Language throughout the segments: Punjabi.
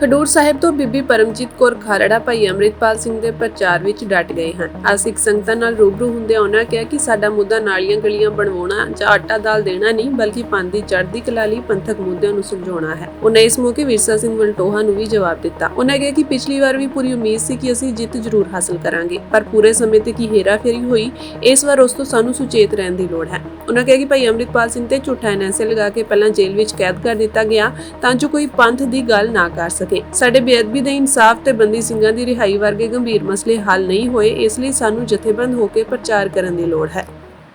ਖਡੂਰ ਸਾਹਿਬ ਤੋਂ ਬੀਬੀ ਪਰਮਜੀਤ ਕੌਰ ਖਾਲੜਾ ਭਾਈ ਅੰਮ੍ਰਿਤਪਾਲ ਸਿੰਘ ਦੇ ਪ੍ਰਚਾਰ ਵਿੱਚ ਡਟ ਗਏ ਹਨ। ਅੱਜ ਸਿੱਖ ਸੰਗਤਾਂ ਨਾਲ ਰੂਬਰੂ ਹੁੰਦਿਆਂ ਉਹਨਾਂ ਕਿਹਾ ਕਿ ਸਾਡਾ ਮੁੱਦਾ ਨਾਲੀਆਂ ਗਲੀਆਂ ਬਣਵਾਉਣਾ ਜਾਂ ਆਟਾ ਦਾਲ ਦੇਣਾ ਨਹੀਂ, ਬਲਕਿ ਪੰਥ ਦੀ ਚੜ੍ਹਦੀ ਕਲਾ ਲਈ ਪੰਥਕ ਮੁੱਦਿਆਂ ਨੂੰ ਸੁਲਝਾਉਣਾ ਹੈ। ਉਹਨਾਂ ਇਸ ਮੌਕੇ ਵਿਰਸਾ ਸਿੰਘ ਵਲਟੋਹਾ ਨੂੰ ਵੀ ਜਵਾਬ ਦਿੱਤਾ। ਉਹਨਾਂ ਕਿਹਾ ਕਿ ਪਿਛਲੀ ਵਾਰ ਵੀ ਪੂਰੀ ਉਮੀਦ ਸੀ ਕਿ ਅਸੀਂ ਜਿੱਤ ਜ਼ਰੂਰ ਹਾਸਲ ਕਰਾਂਗੇ, ਪਰ ਪੂਰੇ ਸਮੇਂ ਤੇ ਕੀ ਹੇਰਾਫੇਰੀ ਹੋਈ, ਇਸ ਵਾਰ ਉਸ ਤੋਂ ਸਾਨੂੰ ਸੁਚੇਤ ਰਹਿਣ ਦੀ ਲੋੜ ਹੈ। ਉਹਨਾਂ ਕਿਹਾ ਕਿ ਭਾਈ ਅੰਮ੍ਰਿਤਪਾਲ ਸਿੰਘ ਤੇ ਝੂਠਾ ਐਨਐਸਏ ਲਗਾ ਕੇ ਪਹਿਲਾਂ ਜੇਲ੍ਹ ਵਿੱਚ ਕੈਦ ਕਰ ਦਿੱਤਾ ਗਿਆ ਤਾਂ ਜੋ ਕੋਈ ਪੰਥ ਦੀ ਗੱਲ ਨਾ ਕਰ ਸਕੇ। ਸਾਡੇ ਬੇਅਦਬੀ ਦੇ ਇਨਸਾਫ ਤੇ ਬੰਦੀ ਸਿੰਘਾਂ ਦੀ ਰਿਹਾਈ ਵਰਗੇ ਗੰਭੀਰ ਮਸਲੇ ਹੱਲ ਨਹੀਂ ਹੋਏ, ਇਸ ਲਈ ਸਾਨੂੰ ਜਥੇਬੰਦ ਹੋ ਕੇ ਪ੍ਰਚਾਰ ਕਰਨ ਦੀ ਲੋੜ ਹੈ।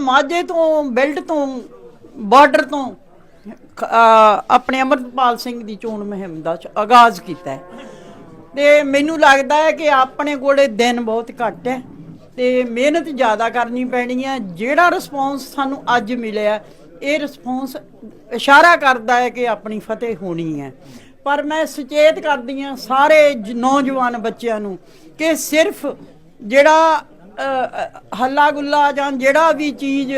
ਮਾਝੇ ਤੋਂ ਬਿਲਡ ਤੋਂ, ਬਾਰਡਰ ਤੋਂ ਆਪਣੇ ਅਮਰਪਾਲ ਸਿੰਘ ਦੀ ਚੋਣ ਮੁਹਿੰਮ ਦਾ ਆਗਾਜ਼ ਕੀਤਾ ਤੇ ਮੈਨੂੰ ਲੱਗਦਾ ਹੈ ਕਿ ਆਪਣੇ ਕੋਲੇ ਦਿਨ ਬਹੁਤ ਘੱਟ ਹੈ ਤੇ ਮਿਹਨਤ ਜ਼ਿਆਦਾ ਕਰਨੀ ਪੈਣੀ ਹੈ। ਜਿਹੜਾ ਰਿਸਪੌਂਸ ਸਾਨੂੰ ਅੱਜ ਮਿਲਿਆ, ਇਹ ਰਿਸਪੌਂਸ ਇਸ਼ਾਰਾ ਕਰਦਾ ਹੈ ਕਿ ਆਪਣੀ ਫਤਿਹ ਹੋਣੀ ਹੈ। ਪਰ ਮੈਂ ਸੁਚੇਤ ਕਰਦੀ ਹਾਂ ਸਾਰੇ ਜ- ਨੌਜਵਾਨ ਬੱਚਿਆਂ ਨੂੰ ਕਿ ਸਿਰਫ ਜਿਹੜਾ ਹੱਲਾ ਗੁੱਲਾ ਜਾਂ ਜਿਹੜਾ ਵੀ ਚੀਜ਼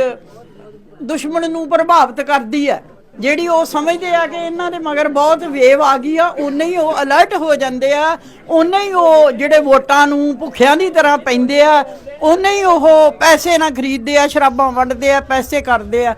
ਦੁਸ਼ਮਣ ਨੂੰ ਪ੍ਰਭਾਵਿਤ ਕਰਦੀ ਹੈ, ਜਿਹੜੀ ਉਹ ਸਮਝਦੇ ਆ ਕਿ ਇਹਨਾਂ ਦੇ ਮਗਰ ਬਹੁਤ ਵੇਵ ਆ ਗਈ ਆ ਉਨੇ ਹੀ ਉਹ ਅਲਰਟ ਹੋ ਜਾਂਦੇ ਆ ਉਨੇ ਹੀ ਉਹ ਜਿਹੜੇ ਵੋਟਾਂ ਨੂੰ ਭੁੱਖਿਆਂ ਦੀ ਤਰ੍ਹਾਂ ਪੈਂਦੇ ਆ ਉਨੇ ਹੀ ਉਹ ਪੈਸੇ ਨਾ ਖਰੀਦਦੇ ਆ, ਸ਼ਰਾਬਾਂ ਵੰਡਦੇ ਆ, ਪੈਸੇ ਕਰਦੇ ਆ।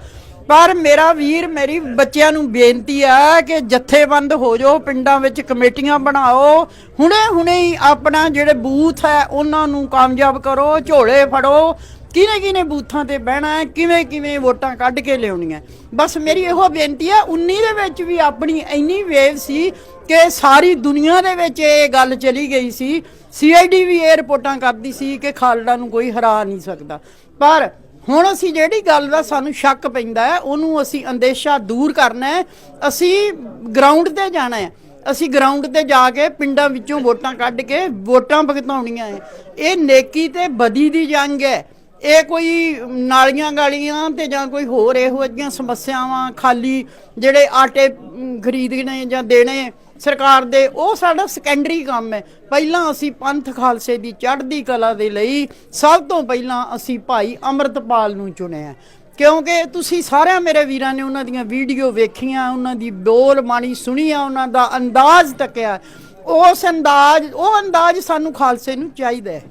ਪਰ ਮੇਰਾ ਵੀਰ, ਮੇਰੀ ਬੱਚਿਆਂ ਨੂੰ ਬੇਨਤੀ ਆ ਕਿ ਜਥੇਬੰਦ ਹੋ ਜਾਓ, ਪਿੰਡਾਂ ਵਿੱਚ ਕਮੇਟੀਆਂ ਬਣਾਓ। ਹੁਣੇ ਹੁਣੇ ਹੀ ਆਪਣਾ ਜਿਹੜੇ ਬੂਥ ਹੈ, ਉਹਨਾਂ ਨੂੰ ਕਾਮਯਾਬ ਕਰੋ, ਝੋਲੇ ਫੜੋ। ਕਿਹਨੇ ਕਿਹਨੇ ਬੂਥਾਂ ਤੇ ਬਹਿਣਾ ਹੈ, ਕਿਵੇਂ ਕਿਵੇਂ ਵੋਟਾਂ ਕੱਢ ਕੇ ਲਿਆਉਣੀਆਂ ਬਸ ਮੇਰੀ ਇਹੋ ਬੇਨਤੀ ਹੈ 19 ਦੇ ਵਿੱਚ ਵੀ ਆਪਣੀ ਇੰਨੀ ਵੇਵ ਸੀ ਕਿ ਸਾਰੀ ਦੁਨੀਆ ਦੇ ਵਿੱਚ ਇਹ ਗੱਲ ਚਲੀ ਗਈ ਸੀ। ਸੀਆਈਡੀ ਵੀ ਇਹ ਰਿਪੋਰਟਾਂ ਕਰਦੀ ਸੀ ਕਿ ਖਾਲੜਾ ਨੂੰ ਕੋਈ ਹਰਾ ਨਹੀਂ ਸਕਦਾ। ਪਰ ਹੁਣ ਅਸੀਂ ਜਿਹੜੀ ਗੱਲ ਦਾ ਸਾਨੂੰ ਸ਼ੱਕ ਪੈਂਦਾ ਹੈ, ਉਹਨੂੰ ਅਸੀਂ ਅੰਦੇਸ਼ਾ ਦੂਰ ਕਰਨਾ ਹੈ। ਅਸੀਂ ਗਰਾਊਂਡ ਤੇ ਜਾਣਾ ਹੈ। ਅਸੀਂ ਗਰਾਊਂਡ ਤੇ ਜਾ ਕੇ ਪਿੰਡਾਂ ਵਿੱਚੋਂ ਵੋਟਾਂ ਕੱਢ ਕੇ ਵੋਟਾਂ ਭਗਤਾਉਣੀਆਂ ਹੈ। ਇਹ ਨੇਕੀ ਤੇ ਬਦੀ ਦੀ ਜੰਗ ਹੈ। ਇਹ ਕੋਈ ਨਾਲੀਆਂ ਗਾਲੀਆਂ ਤੇ ਜਾਂ ਕੋਈ ਹੋਰ ਇਹੋ ਜਿਹੀਆਂ ਸਮੱਸਿਆਵਾਂ ਖਾਲੀ ਜਿਹੜੇ ਆਟੇ ਖਰੀਦਣੇ ਜਾਂ ਦੇਣੇ ਸਰਕਾਰ ਦੇ, ਉਹ ਸਾਡਾ ਸੈਕੰਡਰੀ ਕੰਮ ਹੈ। ਪਹਿਲਾਂ ਅਸੀਂ ਪੰਥ ਖਾਲਸੇ ਦੀ ਚੜ੍ਹਦੀ ਕਲਾ ਦੇ ਲਈ ਸਭ ਤੋਂ ਪਹਿਲਾਂ ਅਸੀਂ ਭਾਈ ਅਮਰਤਪਾਲ ਨੂੰ ਚੁਣਿਆ। ਕਿਉਂਕਿ ਤੁਸੀਂ ਸਾਰਿਆਂ ਮੇਰੇ ਵੀਰਾਂ ਨੇ ਉਹਨਾਂ ਦੀਆਂ ਵੀਡੀਓ ਵੇਖੀਆਂ, ਉਹਨਾਂ ਦੀ ਬੋਲ ਬਾਣੀ ਸੁਣੀ ਆ ਉਹਨਾਂ ਦਾ ਅੰਦਾਜ਼ ਤੱਕਿਆ ਉਸ ਅੰਦਾਜ਼, ਉਹ ਅੰਦਾਜ਼ ਸਾਨੂੰ ਖਾਲਸੇ ਨੂੰ ਚਾਹੀਦਾ ਹੈ।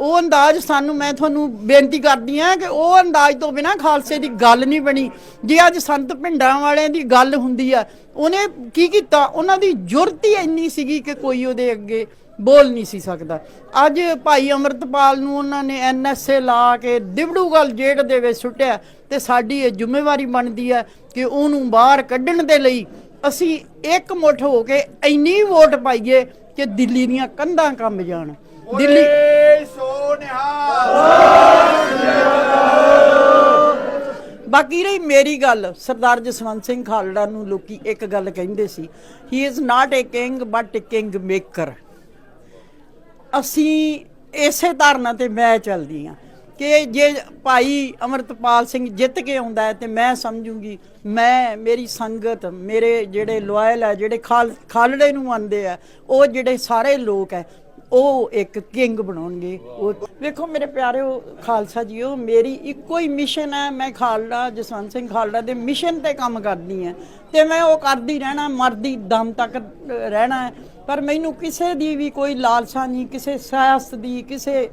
ਉਹ ਅੰਦਾਜ਼ ਸਾਨੂੰ, ਮੈਂ ਤੁਹਾਨੂੰ ਬੇਨਤੀ ਕਰਦੀ ਆ ਕਿ ਉਹ ਅੰਦਾਜ਼ ਤੋਂ ਬਿਨਾ ਖਾਲਸੇ ਦੀ ਗੱਲ ਨਹੀਂ ਬਣੀ। ਜੇ ਅੱਜ ਸੰਤ ਭਿੰਡਾਂ ਵਾਲਿਆਂ ਦੀ ਗੱਲ ਹੁੰਦੀ ਆ, ਉਹਨੇ ਕੀ ਕੀਤਾ? ਉਹਨਾਂ ਦੀ ਜੁਰਤ ਹੀ ਇੰਨੀ ਸੀਗੀ ਕਿ ਕੋਈ ਉਹਦੇ ਅੱਗੇ ਬੋਲ ਨਹੀਂ ਸੀ ਸਕਦਾ। ਅੱਜ ਭਾਈ ਅਮਰਤਪਾਲ ਨੂੰ ਉਹਨਾਂ ਨੇ ਐਨਐਸਏ ਲਾ ਕੇ ਦਿਵੜੂਗਲ ਜੇਲ੍ਹ ਦੇ ਵਿੱਚ ਸੁੱਟਿਆ ਤੇ ਸਾਡੀ ਇਹ ਜ਼ਿੰਮੇਵਾਰੀ ਬਣਦੀ ਹੈ ਕਿ ਉਹਨੂੰ ਬਾਹਰ ਕੱਢਣ ਦੇ ਲਈ ਅਸੀਂ ਇੱਕ ਮੁੱਠ ਹੋ ਕੇ ਇੰਨੀ ਵੋਟ ਪਾਈਏ ਕਿ ਦਿੱਲੀ ਦੀਆਂ ਕੰਧਾਂ ਕੰਬ ਜਾਣ। ਦਿੱਲੀ। ਬਾਕੀ ਰਹੀ ਮੇਰੀ ਗੱਲ ਸਰਦਾਰ ਜਸਵੰਤ ਸਿੰਘ ਖਾਲੜਾ ਨੂੰ ਲੋਕੀ ਇੱਕ ਗੱਲ ਕਹਿੰਦੇ ਸੀ he is not a king but a king maker ਅਸੀਂ ਇਸੇ ਧਾਰਨਾ ਤੇ ਮੈਂ ਚੱਲਦੀ ਆ ਕਿ ਜੇ ਭਾਈ ਅਮਰਤਪਾਲ ਸਿੰਘ ਜਿੱਤ ਕੇ ਆਉਂਦਾ ਹੈ ਤੇ ਮੈਂ ਸਮਝੂੰਗੀ ਮੈਂ ਮੇਰੀ ਸੰਗਤ ਮੇਰੇ ਜਿਹੜੇ ਲੋਇਲ ਹੈ ਜਿਹੜੇ ਖਾਲ ਖਾਲੜੇ ਨੂੰ ਮੰਨਦੇ ਆ ਉਹ ਜਿਹੜੇ ਸਾਰੇ ਲੋਕ ਹੈ ਉਹ ਇੱਕ ਕਿੰਗ ਬਣਾਉਣਗੇ। ਉਹ ਵੇਖੋ ਮੇਰੇ ਪਿਆਰਿਓ ਖਾਲਸਾ ਜੀਓ, ਮੇਰੀ ਇੱਕੋ ਹੀ ਮਿਸ਼ਨ ਹੈ, ਮੈਂ ਖਾਲੜਾ, ਜਸਵੰਤ ਸਿੰਘ ਖਾਲੜਾ ਦੇ ਮਿਸ਼ਨ ਤੇ ਕੰਮ ਕਰਦੀ ਹਾਂ। ਤੇ ਮੈਂ ਉਹ ਕਰਦੀ ਰਹਿਣਾ, ਮਰਦੀ ਦਮ ਤੱਕ ਰਹਿਣਾ ਪਰ ਮੈਨੂੰ ਕਿਸੇ ਦੀ ਵੀ ਕੋਈ ਲਾਲਸਾ ਨਹੀਂ, ਕਿਸੇ ਸਿਆਸਤ ਦੀ, ਕਿਸੇ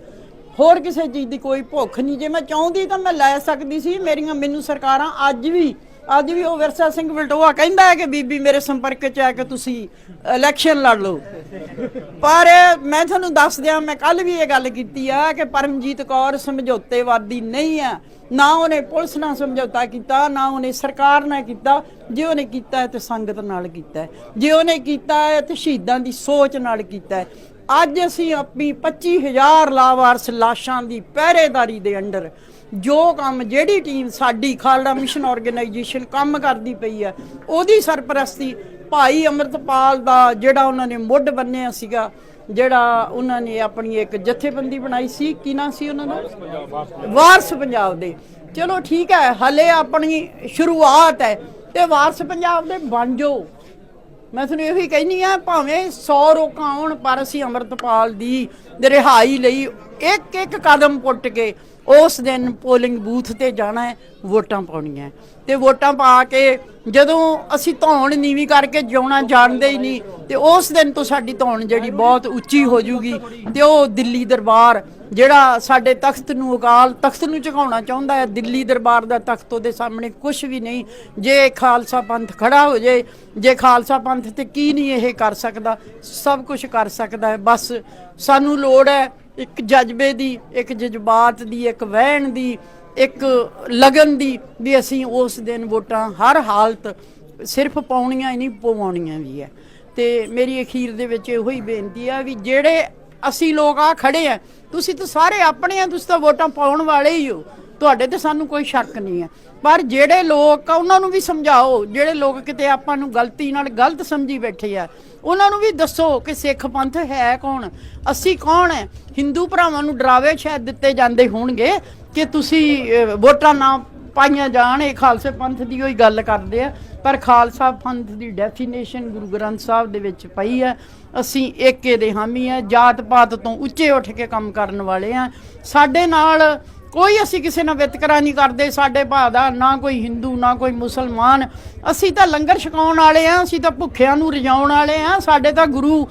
ਹੋਰ ਕਿਸੇ ਚੀਜ਼ ਦੀ ਕੋਈ ਭੁੱਖ ਨਹੀਂ। ਜੇ ਮੈਂ ਚਾਹੁੰਦੀ ਤਾਂ ਮੈਂ ਲੈ ਸਕਦੀ ਸੀ, ਮੇਰੀਆਂ ਮੈਨੂੰ ਸਰਕਾਰਾਂ ਅੱਜ ਵੀ ਅੱਜ ਵੀ ਉਹ ਵਿਰਸਾ ਸਿੰਘ ਵਲਟੋਆ ਕਹਿੰਦਾ ਹੈ ਕਿ ਬੀਬੀ ਮੇਰੇ ਸੰਪਰਕ 'ਚ ਆ ਕੇ ਤੁਸੀਂ ਇਲੈਕਸ਼ਨ ਲੜ ਲਓ। ਪਰ ਮੈਂ ਤੁਹਾਨੂੰ ਦੱਸ ਦਿਆਂ, ਮੈਂ ਕੱਲ ਵੀ ਇਹ ਗੱਲ ਕੀਤੀ ਆ ਕਿ ਪਰਮਜੀਤ ਕੌਰ ਸਮਝੌਤੇਵਾਦੀ ਨਹੀਂ ਆ। ਨਾ ਉਹਨੇ ਪੁਲਿਸ ਨਾਲ ਸਮਝੌਤਾ ਕੀਤਾ, ਨਾ ਉਹਨੇ ਸਰਕਾਰ ਨਾਲ ਕੀਤਾ। ਜੇ ਉਹਨੇ ਕੀਤਾ ਹੈ ਤੇ ਸੰਗਤ ਨਾਲ ਕੀਤਾ ਜੇ ਉਹਨੇ ਕੀਤਾ ਹੈ ਤੇ ਸ਼ਹੀਦਾਂ ਦੀ ਸੋਚ ਨਾਲ ਕੀਤਾ ਅੱਜ ਅਸੀਂ ਆਪਣੀ 25000 ਲਾਵਾਰਸ ਲਾਸ਼ਾਂ ਦੀ ਪਹਿਰੇਦਾਰੀ ਦੇ ਅੰਡਰ ਜੋ ਕੰਮ ਜਿਹੜੀ ਟੀਮ ਸਾਡੀ ਖਾਲੜਾ ਮਿਸ਼ਨ ਆਰਗੇਨਾਈਜੇਸ਼ਨ ਕੰਮ ਕਰਦੀ ਪਈ ਆ ਉਹਦੀ ਸਰਪ੍ਰਸਤੀ ਭਾਈ ਅਮਰਤਪਾਲ ਦਾ ਜਿਹੜਾ ਉਹਨਾਂ ਨੇ ਮੁੱਢ ਬੰਨਿਆ ਸੀਗਾ ਜਿਹੜਾ ਉਹਨਾਂ ਨੇ ਆਪਣੀ ਇੱਕ ਜਥੇਬੰਦੀ ਬਣਾਈ ਸੀ ਕੀ ਨਾਂ ਸੀ ਉਹਨਾਂ ਦਾ? ਵਾਰਸ ਪੰਜਾਬ ਦੇ। ਚਲੋ ਠੀਕ ਹੈ ਹਲੇ ਆਪਣੀ ਸ਼ੁਰੂਆਤ ਹੈ ਤੇ ਵਾਰਸ ਪੰਜਾਬ ਦੇ ਬਣ ਜਾਓ। ਮੈਂ ਤੁਹਾਨੂੰ ਇਹੀ ਕਹਿਨੀ ਆ ਭਾਵੇਂ 100 ਰੋਕਾਂ ਆਉਣ ਪਰ ਅਸੀਂ ਅਮਰਤਪਾਲ ਦੀ ਰਿਹਾਈ ਲਈ ਇੱਕ ਇੱਕ ਕਦਮ ਪੁੱਟ ਕੇ ਉਸ ਦਿਨ ਪੋਲਿੰਗ ਬੂਥ ਤੇ ਜਾਣਾ ਹੈ, ਵੋਟਾਂ ਪਾਉਣੀਆਂ ਹੈ। ਤੇ ਵੋਟਾਂ ਪਾ ਕੇ ਜਦੋਂ ਅਸੀਂ ਧੌਣ ਨੀਵੀਂ ਕਰਕੇ ਜਿਉਣਾ ਜਾਣਦੇ ਹੀ ਨਹੀਂ, ਤੇ ਉਸ ਦਿਨ ਤੋਂ ਸਾਡੀ ਧੌਣ ਜਿਹੜੀ ਬਹੁਤ ਉੱਚੀ ਹੋ ਜੂਗੀ। ਤੇ ਉਹ ਦਿੱਲੀ ਦਰਬਾਰ, ਜਿਹੜਾ ਸਾਡੇ ਤਖਤ ਨੂੰ ਅਕਾਲ, ਤਖਤ ਨੂੰ ਝੁਕਾਉਣਾ ਚਾਹੁੰਦਾ ਹੈ, ਦਿੱਲੀ ਦਰਬਾਰ ਦਾ ਤਖਤ ਉਹਦੇ ਸਾਹਮਣੇ ਕੁਝ ਵੀ ਨਹੀਂ। ਜੇ ਖਾਲਸਾ ਪੰਥ ਖੜਾ ਹੋ ਜੇ ਜੇ ਖਾਲਸਾ ਪੰਥ ਤੇ ਕੀ ਨਹੀਂ ਇਹ ਕਰ ਸਕਦਾ? ਸਭ ਕੁਝ ਕਰ ਸਕਦਾ ਹੈ, ਬਸ ਸਾਨੂੰ ਲੋੜ ਹੈ ਇੱਕ ਜਜ਼ਬੇ ਦੀ, ਇੱਕ ਜਜ਼ਬਾਤ ਦੀ, ਇੱਕ ਵਹਿਣ ਦੀ, ਇੱਕ ਲਗਨ ਦੀ ਵੀ ਅਸੀਂ ਉਸ ਦਿਨ ਵੋਟਾਂ ਹਰ ਹਾਲਤ ਸਿਰਫ ਪਾਉਣੀਆਂ ਹੀ ਨਹੀਂ, ਪਵਾਉਣੀਆਂ ਵੀ ਹੈ। ਤੇ ਮੇਰੀ ਅਖੀਰ ਦੇ ਵਿੱਚ ਇਹੋ ਹੀ ਬੇਨਤੀ ਆ ਵੀ ਜਿਹੜੇ ਅਸੀਂ ਲੋਕ ਆ ਖੜੇ ਆ, ਤੁਸੀਂ ਤਾਂ ਸਾਰੇ ਆਪਣੇ ਆ, ਤੁਸੀਂ ਤਾਂ ਵੋਟਾਂ ਪਾਉਣ ਵਾਲੇ ਹੀ ਹੋ। ਤੁਹਾਡੇ ਤੇ ਸਾਨੂੰ ਕੋਈ ਸ਼ੱਕ ਨਹੀਂ ਹੈ। ਪਰ ਜਿਹੜੇ ਲੋਕ ਆ, ਉਹਨਾਂ ਨੂੰ ਵੀ ਸਮਝਾਓ, ਜਿਹੜੇ ਲੋਕ ਕਿਤੇ ਆਪਾਂ ਨੂੰ ਗਲਤੀ ਨਾਲ ਗਲਤ ਸਮਝੀ ਬੈਠੇ ਆ, ਉਹਨਾਂ ਨੂੰ ਵੀ ਦੱਸੋ ਕਿ ਸਿੱਖ ਪੰਥ ਹੈ ਕੌਣ? ਅਸੀਂ ਕੌਣ ਹੈ? ਹਿੰਦੂ ਭਰਾਵਾਂ ਨੂੰ ਡਰਾਵੇ ਸ਼ਾਇਦ ਦਿੱਤੇ ਜਾਂਦੇ ਹੋਣਗੇ ਕਿ ਤੁਸੀਂ ਵੋਟਾਂ ਨਾ ਪਾਈਆਂ ਜਾਣ, ਇਹ ਖਾਲਸੇ ਪੰਥ ਦੀ ਹੋਈ ਗੱਲ ਕਰਦੇ ਆ। ਪਰ ਖਾਲਸਾ ਪੰਥ ਦੀ ਡੈਫੀਨੇਸ਼ਨ ਗੁਰੂ ਗ੍ਰੰਥ ਸਾਹਿਬ ਦੇ ਵਿੱਚ ਪਈ ਹੈ ਅਸੀਂ ਏਕੇ ਦੇ ਹਾਮੀ ਆ ਜਾਤ ਪਾਤ ਤੋਂ ਉੱਚੇ ਉੱਠ ਕੇ ਕੰਮ ਕਰਨ ਵਾਲੇ ਆ। ਸਾਡੇ ਨਾਲ ਕੋਈ ਅਸੀਂ ਕਿਸੇ ਨਾਲ ਵਿਤਕਰਾ ਨਹੀਂ ਕਰਦੇ, ਸਾਡੇ ਭਾ ਦਾ, ਨਾ ਕੋਈ ਹਿੰਦੂ, ਨਾ ਕੋਈ ਮੁਸਲਮਾਨ। ਅਸੀਂ ਤਾਂ ਲੰਗਰ ਛਕਾਉਣ ਵਾਲੇ ਆ, ਅਸੀਂ ਤਾਂ ਭੁੱਖਿਆਂ ਨੂੰ ਰਜਾਉਣ ਵਾਲੇ ਆ। ਸਾਡੇ ਤਾਂ ਗੁਰੂ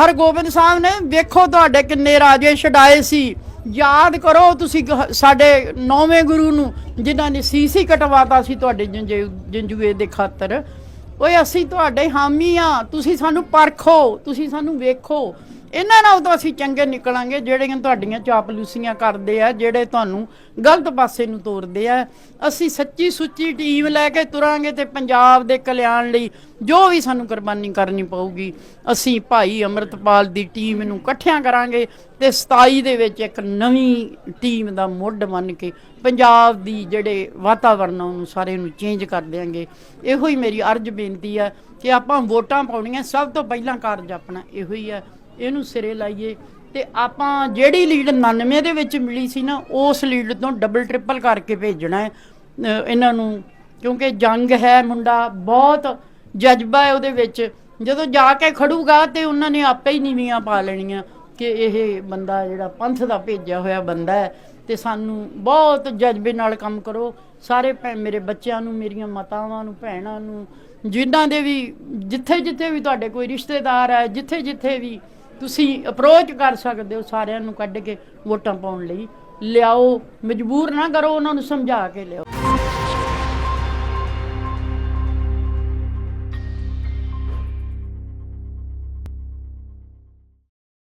ਹਰਗੋਬਿੰਦ ਸਾਹਿਬ ਨੇ, ਵੇਖੋ ਤੁਹਾਡੇ ਕਿੰਨੇ ਰਾਜੇ ਛਡਾਏ ਸੀ। ਯਾਦ ਕਰੋ ਤੁਸੀਂ ਸਾਡੇ ਨੌਵੇਂ ਗੁਰੂ ਨੂੰ, ਜਿਨ੍ਹਾਂ ਨੇ ਸੀਸੀ ਕਟਵਾਤਾ ਸੀ ਤੁਹਾਡੇ ਜੰਜੇ- ਜੰਜੂਏ ਦੇ ਖਾਤਰ। ਓਏ ਅਸੀਂ ਤੁਹਾਡੇ ਹਾਮੀ ਆ, ਤੁਸੀਂ ਸਾਨੂੰ ਪਰਖੋ, ਤੁਸੀਂ ਸਾਨੂੰ ਵੇਖੋ। ਇਹਨਾਂ ਨਾਲ ਤਾਂ ਅਸੀਂ ਚੰਗੇ ਨਿਕਲਾਂਗੇ, ਜਿਹੜੀਆਂ ਤੁਹਾਡੀਆਂ ਚਾਪਲੂਸੀਆਂ ਕਰਦੇ ਆ, ਜਿਹੜੇ ਤੁਹਾਨੂੰ ਗਲਤ ਪਾਸੇ ਨੂੰ ਤੋਰਦੇ ਆ। ਅਸੀਂ ਸੱਚੀ ਸੁੱਚੀ ਟੀਮ ਲੈ ਕੇ ਤੁਰਾਂਗੇ ਤੇ ਪੰਜਾਬ ਦੇ ਕਲਿਆਣ ਲਈ ਜੋ ਵੀ ਸਾਨੂੰ ਕੁਰਬਾਨੀ ਕਰਨੀ ਪਊਗੀ, ਅਸੀਂ ਭਾਈ ਅਮਰਤਪਾਲ ਦੀ ਟੀਮ ਨੂੰ ਇਕੱਠਿਆਂ ਕਰਾਂਗੇ ਤੇ 27 ਦੇ ਵਿੱਚ ਇੱਕ ਨਵੀਂ ਟੀਮ ਦਾ ਮੁੱਢ ਮੰਨ ਕੇ ਪੰਜਾਬ ਦੀ ਜਿਹੜੇ ਵਾਤਾਵਰਨ ਆ, ਉਹਨੂੰ ਸਾਰੇ ਨੂੰ ਚੇਂਜ ਕਰ ਦਿਆਂਗੇ। ਇਹੋ ਹੀ ਮੇਰੀ ਅਰਜ਼ ਬੇਨਤੀ ਹੈ ਕਿ ਆਪਾਂ ਵੋਟਾਂ ਪਾਉਣੀਆਂ, ਸਭ ਤੋਂ ਪਹਿਲਾਂ ਕਾਰਜ ਆਪਣਾ ਇਹੋ ਹੀ ਹੈ ਇਹਨੂੰ ਸਿਰੇ ਲਾਈਏ ਤੇ ਆਪਾਂ ਜਿਹੜੀ ਲੀਡ 99 ਦੇ ਵਿੱਚ ਮਿਲੀ ਸੀ ਨਾ, ਉਸ ਲੀਡ ਤੋਂ ਡਬਲ ਟ੍ਰਿਪਲ ਕਰਕੇ ਭੇਜਣਾ ਹੈ ਇਹਨਾਂ ਨੂੰ। ਕਿਉਂਕਿ ਜੰਗ ਹੈ ਮੁੰਡਾ, ਬਹੁਤ ਜਜ਼ਬਾ ਹੈ ਉਹਦੇ ਵਿੱਚ। ਜਦੋਂ ਜਾ ਕੇ ਖੜੂਗਾ ਤੇ ਉਹਨਾਂ ਨੇ ਆਪੇ ਹੀ ਨੀਵੀਆਂ ਪਾ ਲੈਣੀਆਂ ਕਿ ਇਹ ਬੰਦਾ ਜਿਹੜਾ ਪੰਥ ਦਾ ਭੇਜਿਆ ਹੋਇਆ ਬੰਦਾ ਹੈ। ਤੇ ਸਾਨੂੰ ਬਹੁਤ ਜਜ਼ਬੇ ਨਾਲ ਕੰਮ ਕਰੋ। ਸਾਰੇ ਮੇਰੇ ਬੱਚਿਆਂ ਨੂੰ, ਮੇਰੀਆਂ ਮਾਤਾਵਾਂ ਨੂੰ, ਭੈਣਾਂ ਨੂੰ, ਜਿਨ੍ਹਾਂ ਦੇ ਵੀ ਜਿੱਥੇ ਜਿੱਥੇ ਵੀ ਤੁਹਾਡੇ ਕੋਈ ਰਿਸ਼ਤੇਦਾਰ ਹੈ ਜਿੱਥੇ ਜਿੱਥੇ ਵੀ ਤੁਸੀਂ ਅਪਰੋਚ ਕਰ ਸਕਦੇ ਹੋ ਸਾਰਿਆਂ ਨੂੰ ਕੱਢ ਕੇ ਵੋਟਾਂ ਪਾਉਣ ਲਈ। ਲਿਆਓ, ਮਜਬੂਰ ਨਾ ਕਰੋ, ਉਹਨਾਂ ਨੂੰ ਸਮਝਾ ਕੇ ਲਿਆਓ।